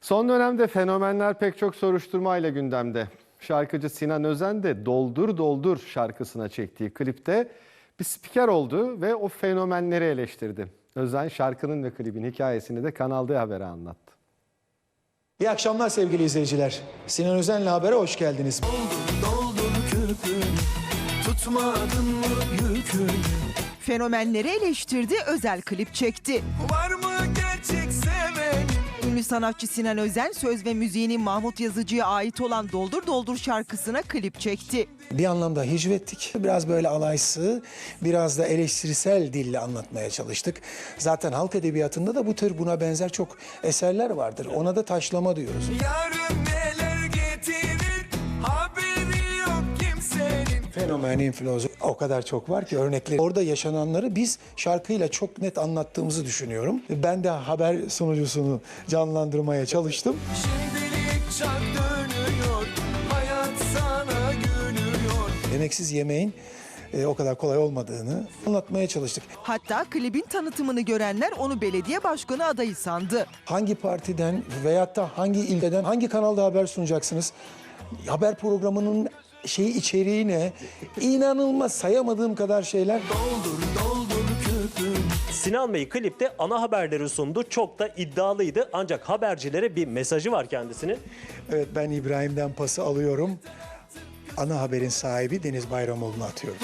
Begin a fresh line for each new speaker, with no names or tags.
Son dönemde fenomenler pek çok soruşturmayla gündemde. Şarkıcı Sinan Özen de Doldur Doldur şarkısına çektiği klipte bir spiker oldu ve o fenomenleri eleştirdi. Özen şarkının ve klibin hikayesini de Kanal D Haber'e anlattı.
İyi akşamlar sevgili izleyiciler. Sinan Özen'le habere hoş geldiniz.
Doldur küpün Tutmadın mı yükün
Fenomenleri eleştirdi, özel klip çekti.
Var mı
Ünlü sanatçı Sinan Özen söz ve müziğini Mahmut Yazıcı'ya ait olan Doldur Doldur şarkısına klip çekti.
Bir anlamda hicvettik. Biraz böyle alaysı, biraz da eleştirisel dille anlatmaya çalıştık. Zaten halk edebiyatında da bu tür buna benzer çok eserler vardır. Ona da taşlama diyoruz.
Yarın kimsenin
Fenomen, influencer o kadar çok var ki örnekleri. Orada yaşananları biz şarkıyla çok net anlattığımızı düşünüyorum. Ben de haber sunucusunu canlandırmaya çalıştım.
Şimdilik çak dönüyor Hayat sana gülüyor
Emeksiz yemeğin e, o kadar kolay olmadığını anlatmaya çalıştık.
Hatta klibin tanıtımını görenler onu belediye başkanı adayı sandı.
hangi partiden veyahut da hangi ilden, hangi kanalda haber sunacaksınız? Haber programının şey içeriği ne? İnanılmaz sayamadığım kadar şeyler.
Doldur doldur küpün
Sinan Bey klipte ana haberleri sundu. Çok da iddialıydı ancak habercilere bir mesajı var kendisinin.
Evet ben İbrahim'den pası alıyorum. Ana haberin sahibi Deniz Bayramoğlu'na atıyorum.